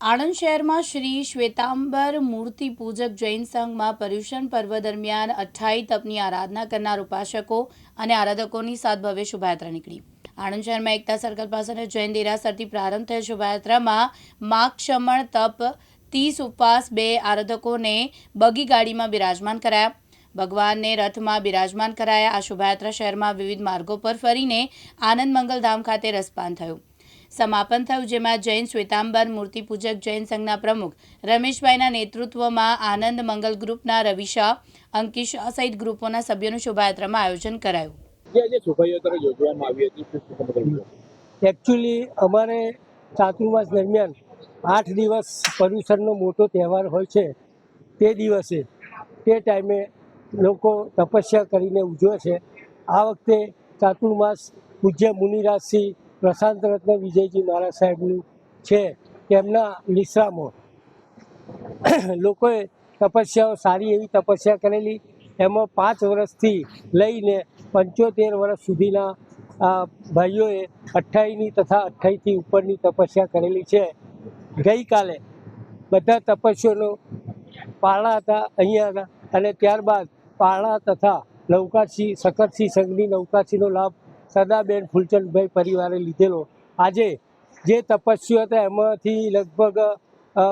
આણંદ શહેરમાં શ્રી શ્વેતાંબર મૂર્તિ પૂજક જૈન સંઘમાં પર્યુષણ પર્વ દરમિયાન અઠ્ઠાઈ તપની આરાધના કરનાર ઉપાસકો અને આરાધકોની સાત ભવ્ય શોભાયાત્રા નીકળી. આણંદ શહેરમાં એકતા સર્કલ પાસે જૈન દેરાસરથી પ્રારંભ થયેલ શોભાયાત્રામાં માક્ષમણ તપ ત્રીસ ઉપવાસ બે આરાધકોને બગી ગાડીમાં બિરાજમાન કરાયા. ભગવાનને રથમાં બિરાજમાન કરાયા. આ શોભાયાત્રા શહેરમાં વિવિધ માર્ગો પર ફરીને આનંદ મંગલધામ ખાતે રસપાન થયું. સમાપન થયું જેમાં જૈન શ્વેતાંબર મૂર્તિ પૂજક જૈન સંઘના પ્રમુખ રમેશભાઈના નેતૃત્વમાં આનંદ મંગલ ગ્રુપના રવિ શાહ અંકિત શાહ સહિત ગ્રુપોના સભ્યોનું શોભાયાત્રામાં આયોજન કરાયું? એકચ્યુઅલી અમારે ચાતુર્માસ દરમિયાન આઠ દિવસ પર્યુષણનો મોટો તહેવાર હોય છે. તે દિવસે તે ટાઈમે લોકો તપસ્યા કરીને ઉજવે છે. આ વખતે ચાતુર્માસ પૂજ્ય મુનિરાજસિંહ પ્રશાંત રત્ન વિજયજી મહારાજ સાહેબનું છે તેમના નિશ્રામો લોકોએ તપસ્યાઓ સારી એવી તપસ્યા કરેલી, એમાં પાંચ વર્ષથી લઈને પંચોતેર વર્ષ સુધીના આ ભાઈઓએ અઠ્ઠાઈની તથા અઠ્ઠાઈથી ઉપરની તપસ્યા કરેલી છે. ગઈકાલે બધા તપસ્યોનો પાળા હતા અહીંયા હતા અને ત્યારબાદ પાળા તથા નૌકાશી શકરસિંહ સંઘની નૌકાશીનો લાભ સદાબેન ફૂલચંદભાઈ પરિવારે લીધેલો. આજે જે તપસ્વીઓ હતા, એમાંથી લગભગ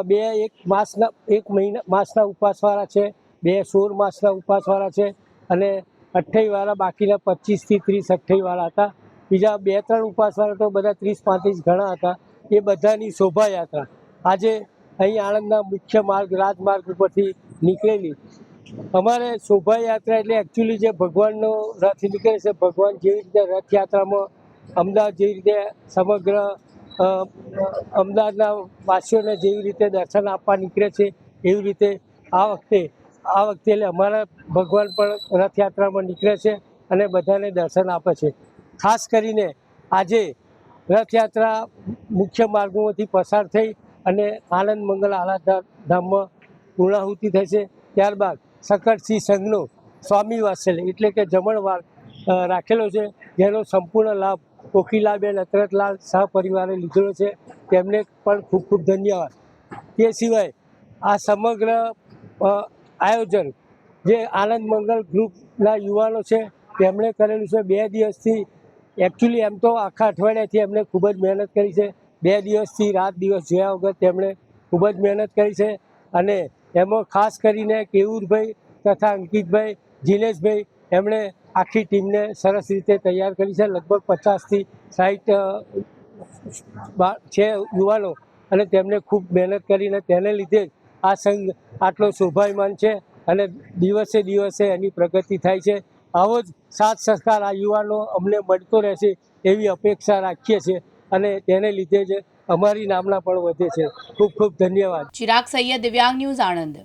બે એક માસના, એક મહિના, માસના ઉપવાસવાળા છે, બે સોળ માસના ઉપવાસવાળા છે અને અઠ્ઠાઈવાળા બાકીના પચીસથી ત્રીસ અઠ્ઠાઈવાળા હતા. બીજા બે ત્રણ ઉપવાસવાળા તો બધા ત્રીસ પાંત્રીસ ઘણા હતા. એ બધાની શોભાયાત્રા આજે અહીં આણંદના મુખ્ય માર્ગ, રાજમાર્ગ ઉપરથી નીકળેલી. અમારે શોભાયાત્રા એટલે એકચ્યુઅલી જે ભગવાનનો રથ નીકળે છે, ભગવાન જેવી રીતે રથયાત્રામાં અમદાવાદ જેવી રીતે સમગ્ર અમદાવાદના વાસીઓને જેવી રીતે દર્શન આપવા નીકળે છે, એવી રીતે આ વખતે આ વખતે એટલે અમારા ભગવાન પણ રથયાત્રામાં નીકળે છે અને બધાને દર્શન આપે છે. ખાસ કરીને આજે રથયાત્રા મુખ્ય માર્ગોમાંથી પસાર થઈ અને આનંદ મંગલ આરાધના ધામમાં પૂર્ણાહુતિ થશે. ત્યારબાદ શકરસિંહ સંઘનો સ્વામી વાત્સલ્ય એટલે કે જમણવાર રાખેલો છે. જેનો સંપૂર્ણ લાભ કોકિલાબેન અતરતલાલ શાહ પરિવારે લીધેલો છે. તેમને પણ ખૂબ ખૂબ ધન્યવાદ. તે સિવાય આ સમગ્ર આયોજન જે આનંદ મંગલ ગ્રુપના યુવાનો છે, તેમણે કરેલું છે. બે દિવસથી એકચ્યુઅલી એમ તો આખા અઠવાડિયાથી એમણે ખૂબ જ મહેનત કરી છે. બે દિવસથી રાત દિવસ જોયા વગર તેમણે ખૂબ જ મહેનત કરી છે. અને એમાં ખાસ કરીને કેવુરભાઈ તથા અંકિતભાઈ જીલેશભાઈ એમણે આખી ટીમને સરસ રીતે તૈયાર કરી છે. લગભગ પચાસથી સાઠ છે યુવાનો. અને તેમણે ખૂબ મહેનત કરીને તેને લીધે જ આ સંઘ આટલો શોભાયમાન છે અને દિવસે દિવસે એની પ્રગતિ થાય છે. આવો જ સાથ સહકાર આ યુવાનો અમને મળતો રહેશે એવી અપેક્ષા રાખીએ છીએ. અને તેને લીધે જ અમારી નામના પણ વધે છે. ખૂબ ખૂબ ધન્યવાદ. ચિરાગ સૈયદ દિવ્યાંગ ન્યૂઝ આણંદ.